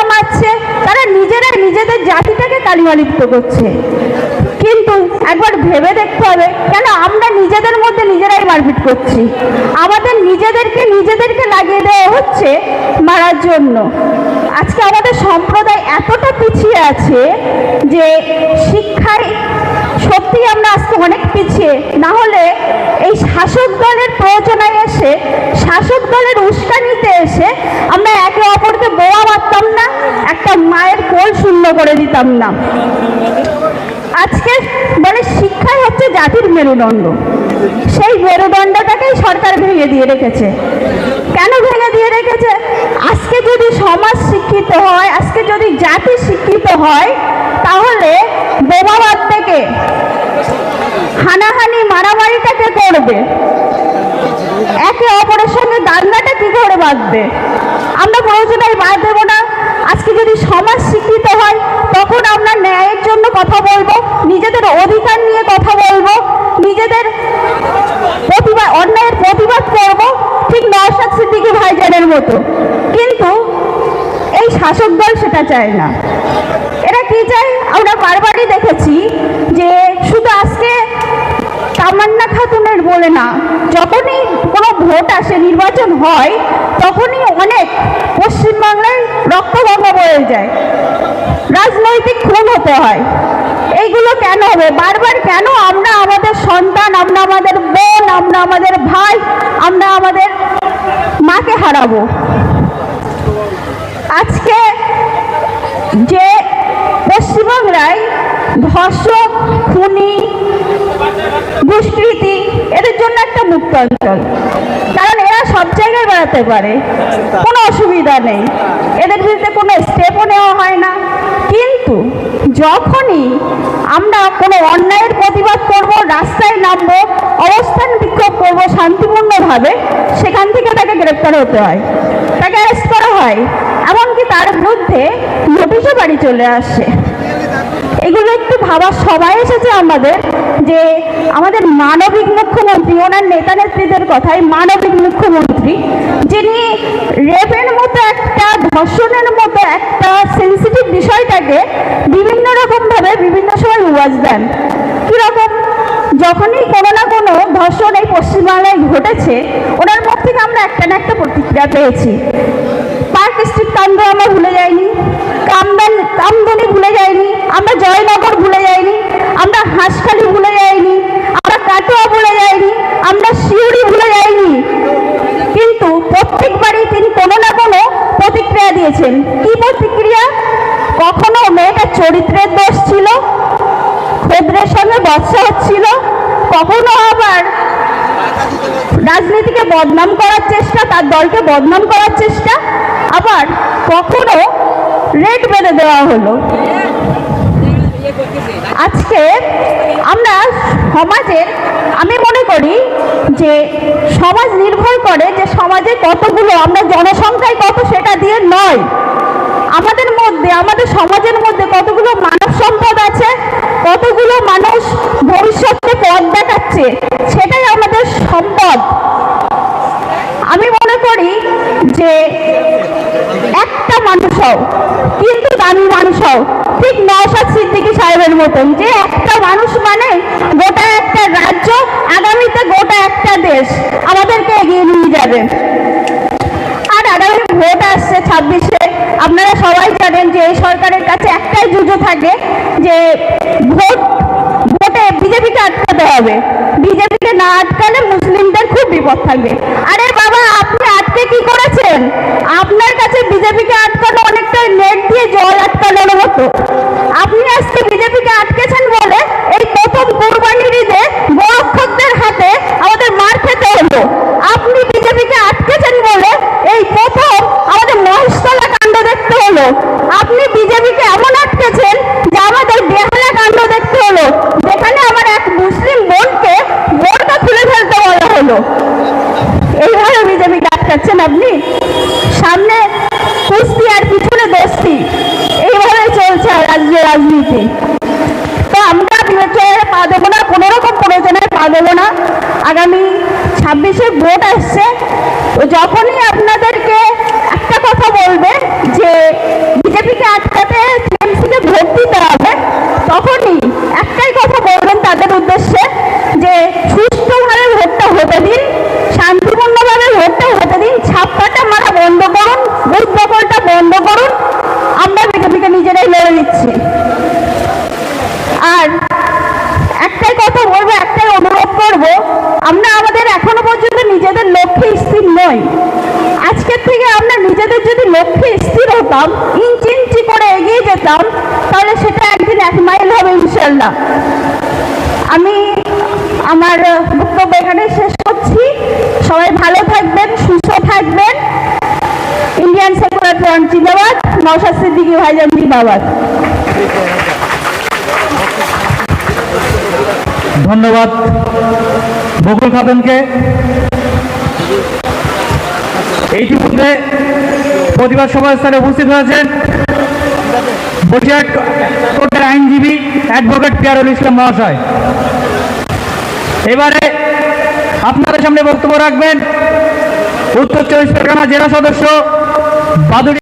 বোমা মারছে তারা নিজেরা নিজেদের জাতিটাকে কালিমালিপ্ত করছে। কিন্তু একবার ভেবে দেখতে হবে, কেন আমরা নিজেদের মধ্যে নিজেরাই মারপিট করছি? আমাদের নিজেদেরকে নিজেদেরকে লাগিয়ে দেওয়া হচ্ছে মারার জন্য। আজকে আমাদের সম্প্রদায় এতটা পিছিয়ে আছে যে শিক্ষায় সত্যি আমরা আজকে অনেক পিছিয়ে। না হলে এই শাসক দলের প্রয়োজনায় এসে, শাসক দলের উস্কানিতে এসে আমরা একে অপরকে বোয়া মারতাম না একটা মায়ের কোল শূন্য করে দিতাম না। আজকে বলে শিক্ষাই হচ্ছে জাতির মেরুদণ্ড। সেই মেরুদণ্ডটাকেই সরকার ভেঙে দিয়ে রেখেছে। কেন ভেঙে দিয়ে রেখেছে? আজকে যদি সমাজ শিক্ষিত হয়, আজকে যদি জাতি শিক্ষিত হয়, তাহলে বোমাবাদ থেকে হানাহানি, মারামারিটাকে করবে। একে অপরের সঙ্গে দাঙ্গাটা কি করে বাঁধবে? আমরা প্রয়োজনে বাদ দেবো না। আজকে যদি সমাজ শিক্ষিত হয়, তখন আমরা ন্যায়ের জন্য কথা বলব, নিজেদের অধিকার নিয়ে কথা বলব, নিজেদের প্রতিবাদ, অন্যায়ের প্রতিবাদ করব, ঠিক নওশাদ সিদ্দিকী ভাইজানের মতো। কিন্তু এই শাসক দল সেটা চায় না। এরা কি চায়? আমরা বারবারই দেখেছি যে শুধু আজকে তামান্না খাতুনের বলে না। যখনই কোনো ভোট আসে, নির্বাচন হয়, তখনই অনেক পশ্চিমবাংলায় রক্তভঙ্গ বয়ে যায়। রাজনৈতিক খুন হতে হয়। এইগুলো কেন হবে? বারবার কেন আমরা আমাদের সন্তান, আমরা আমাদের বোন, আমরা আমাদের ভাই, আমরা আমাদের মাকে হারাবো? আজকে যে পশ্চিমবাংলায় ধর্ষক খুনি, দুষ্কৃতি, এদের জন্য একটা মুক্ত অঞ্চল কারণ এরা সব জায়গায় বেড়াতে পারে, কোনো অসুবিধা নেই। এদের বিরুদ্ধে কোনো স্টেপও নেওয়া হয় না। কিন্তু যখনই আমরা কোনো অন্যায়ের প্রতিবাদ করব, রাস্তায় নামবো, অবস্থান বিক্ষোভ করব শান্তিপূর্ণভাবে, সেখান থেকে তাকে গ্রেপ্তার হতে হয়, তাকে অ্যারেস্ট করা হয়। এমনকি তার বিরুদ্ধে নোটিশও বাড়ি চলে আসে। এগুলো একটু ভাবার সবাই এসেছে আমাদের যে আমাদের মানবিক মুখ্যমন্ত্রী, ওনার নেতা নেত্রীদের কথায় মানবিক মুখ্যমন্ত্রী, যিনি রেপের মতো একটা, ধর্ষণের মতো একটা সেন্সিটিভ বিষয়টাকে বিভিন্ন রকমভাবে বিভিন্ন সময় উয়াজ দেন। কীরকম? যখনই কোনো না কোনো ধর্ষণ এই পশ্চিমবাংলায় ঘটেছে, ওনার মুখ থেকে আমরা একটা না একটা প্রতিক্রিয়া পেয়েছি পার্ক স্ট্রিট কাণ্ড আমরা ভুলে যাইনি কামদান কামদনি ভুলে যাইনি আমরা জয়নগর ভুলে যাইনি, আমরা হাঁসখালি ভুলে যাইনি, আমরা কাটোয়া ভুলে যাইনি, আমরা শিউড়ি ভুলে যাইনি। কিন্তু প্রত্যেকবারই তিনি কোনো না কোনো প্রতিক্রিয়া দিয়েছেন। কি প্রতিক্রিয়া? কখনো মেয়েটার চরিত্রের দোষ ছিল, ক্ষুদ্রের সঙ্গে বর্ষা হচ্ছিল, কখনো আবার রাজনীতিকে বদনাম করার চেষ্টা, তার দলকে বদনাম করার চেষ্টা, আবার কখনো রেট বেঁধে দেওয়া হলো। আজকে আমরা সমাজের, আমি মনে করি যে সমাজ নির্ভর করে যে সমাজে কতগুলো, আমরা জনসংখ্যায় কত সেটা দিয়ে নয়। আমাদের মধ্যে, আমাদের সমাজের মধ্যে কতগুলো মানব সম্পদ আছে, কতগুলো মানুষ ভবিষ্যতে পথ দেখাচ্ছে, সেটাই আমাদের সম্পদ। আমি মনে করি যে একটা মানুষ হও, কিন্তু দামি মানুষ হও। ঠিক নওশাদ সিদ্দিকী সাহেবের মতন যে একটা মানুষ মানে গোটা একটা রাজ্য, আগামীতে গোটা একটা দেশ আমাদেরকে এগিয়ে নিয়ে যাবে। আর আগামী ভোট আসছে ছাব্বিশে, আপনারা সবাই জানেন যে এই সরকারের কাছে একটাই যুদ্ধ থাকে যে ভোট, ভোটে বিজেপিকে আটকাতে হবে। বিজেপিকে না আটকালে মুসলিমদের খুব বিপদ থাকবে। আরে বাবা, আপনি আটকে কি করেছেন? আপনার কাছে বিজেপিকে আটকানো অনেকটা নেট দিয়ে জল আটকানোর মতো আপনি আজকে বিজেপিকে আটকেছেন বলে এই প্রথম কোরবানির ঈদে গোরক্ষকদের হাতে আমাদের মার খেতে হলো। আপনি বিজেপিকে আটকেছেন বলে এই প্রথম আমাদের মহেশতলা কাণ্ড দেখতে হলো। আপনি বিজেপিকে এমন আটকেছেন যে আমাদের বেহালা কাণ্ড দেখতে হলো, যেখানে আমার এক মুসলিম বোনকে বোনটা খুলে ফেলতে বলা হলো। এইভাবে বিজেপিকে আটকাচ্ছেন আপনি? সামনে কুস্তি আর পিছনে দোস্তি। আসবে রাজনীতি। তো আমরা বিবেচনায় পা দেবো না কোনো রকম প্রয়োজনে পা দেবো না। আগামী ছাব্বিশে ভোট আসছে। তো যখনই আপনাদেরকে একটা কথা বলবে যে বিজেপিকে আটকাতে টিএমসিকে ভোট দিতে হবে, তখনই একটাই কথা বলবেন তাদের উদ্দেশ্যে যে সুস্থভাবে ভোটটা হতে দিন, শান্তিপূর্ণভাবে ভোটটা হতে দিন, ছাপ্পাটা মারা বন্ধ করুন, বুথ বন্ধ করুন। আমরা বিজেপিকে নিজেরাই লড়ে নিচ্ছি। নই আজকের থেকে আমরা নিজেদের যদি লক্ষ্যে স্থির হতাম, ইঞ্চি ইঞ্চি করে এগিয়ে যেতাম, তাহলে সেটা একদিন এক মাইল হবে ইনশাল্লাহ আমি আমার বক্তব্য এখানে শেষ করছি। সবাই ভালো থাকবেন, সুস্থ থাকবেন। ইন্ডিয়ান সেকুলার ফ্রন্ট জিন্দাবাদ। নওশাদ সিদ্দিকী ভাইজান জিন্দাবাদ। ধন্যবাদ। বকুল খাতুনকে এইটিমধ্যে প্রতিবাদ সভাস্থলে উপস্থিত হয়েছেন কোর্টের আইনজীবী অ্যাডভোকেট পিয়ারুল ইসলাম মহাশয়। এবারে আপনাদের সামনে বক্তব্য রাখবেন। উত্তর চব্বিশ পরগনা জেলা সদস্য বাদুড়ি